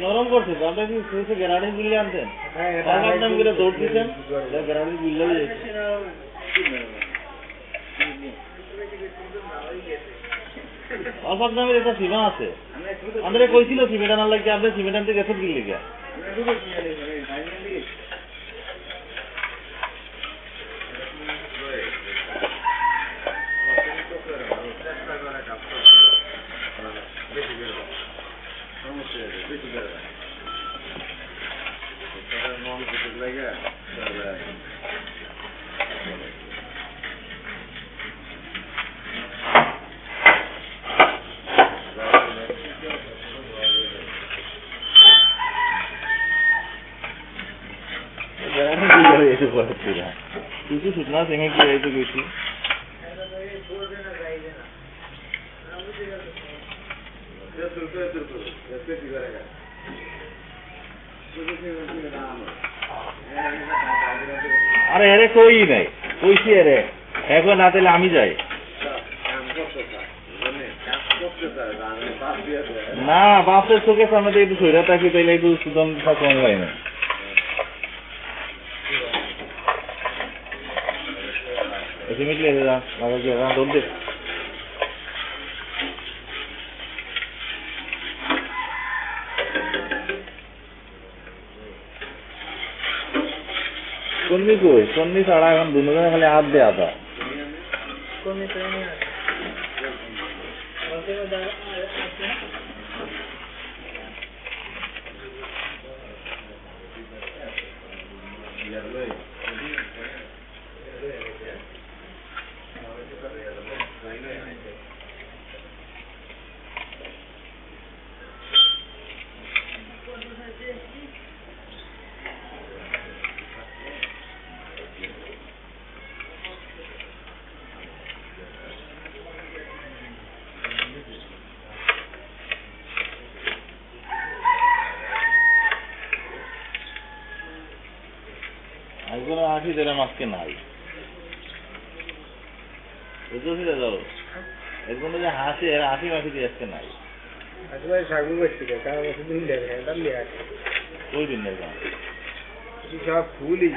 নরম করছে আমরা কি গ্যারান্টি আনতেন দৌড় দিতেন গ্যারান্টি বিল্লেও নামের আছে। আমাদের কইছিল সিমেটান আনার লাগে আপনি সিমেটানতে গেছেন কি লেগে গ্যারান্টি বিল্লে এসে পড়েছি না কিছু সুতনা সিংহে কি হয়েছে কিছু আরে আরে, কই নাই? কইছি আরে এখন না তাহলে আমি যাই। না বাসের চোখে সামনে তো একটু সৈরা থাকি, তাইলে একটু সুদন কম হয় না এসে যা লাগা কি এখন দৌড় সন্নি কই? সন্নি ছাড়া এখন দুজনে খালি হাত দেয়া তা একজন হাসি দিলাম আজকে নাই বুঝতে দাও একজন যে হাসি এর হাসি মাসি দিয়ে আজকে নাই আসলে সাগু করছি কারণ দিন দেবে, এটা নিয়ে আসে। ওই দিন দেখলাম সব ফুলই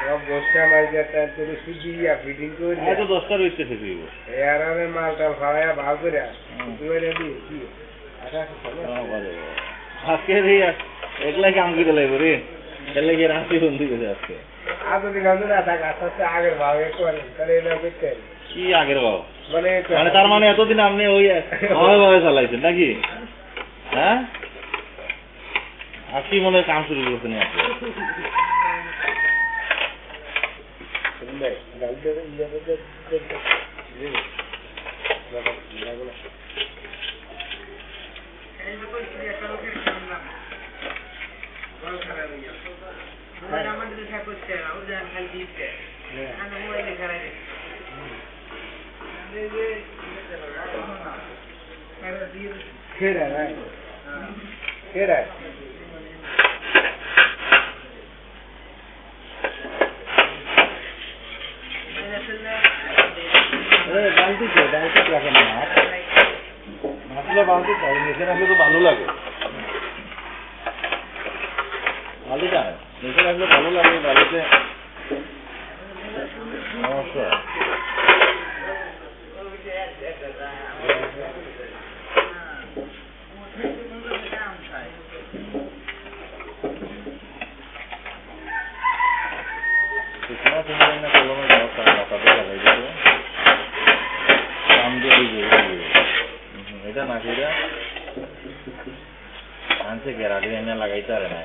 সব বস্তা মাল যেটা তোর সুজি ফিটিং করে এত দশটা রয়েছে ফেসবুক এরারে মালটা ফাড়াইয়া ভাগ করে হুম। তুই কি? সমস্যা একলাই কাম করে লাগবে রে। এলে গিয়ে হাসি বন্ধু গেছে আজকে তাহলে। কি আগের বাবা মানে মানে তার মানে এতদিন আপনি ওই ভাবে চালাইছেন নাকি হ্যাঁ আজকে মনে হয় কাম শুরু করছেন আপনি শুনবে, গাল দেবে, ইয়ে দেবে, দেবে। জি। লাগো, লাগো না। হ্যাঁ। খেয়ে নেয়, হ্যাঁ। খেয়ে নেয়। বালতি তো রাখেন না আসলে বালতি নিচে রাখলে তো ভালো লাগে বালতিটা নিচে রাখলে ভালো লাগে বালিতে সমস্যা সুষমা না কলমের ব্যবস্থা মাথাতে লাগাই দিতে কাম দিয়ে এই যে এই যে হুম, এটা না কইরা আনছে গ্যারান্টি এনে লাগাইতে পারে না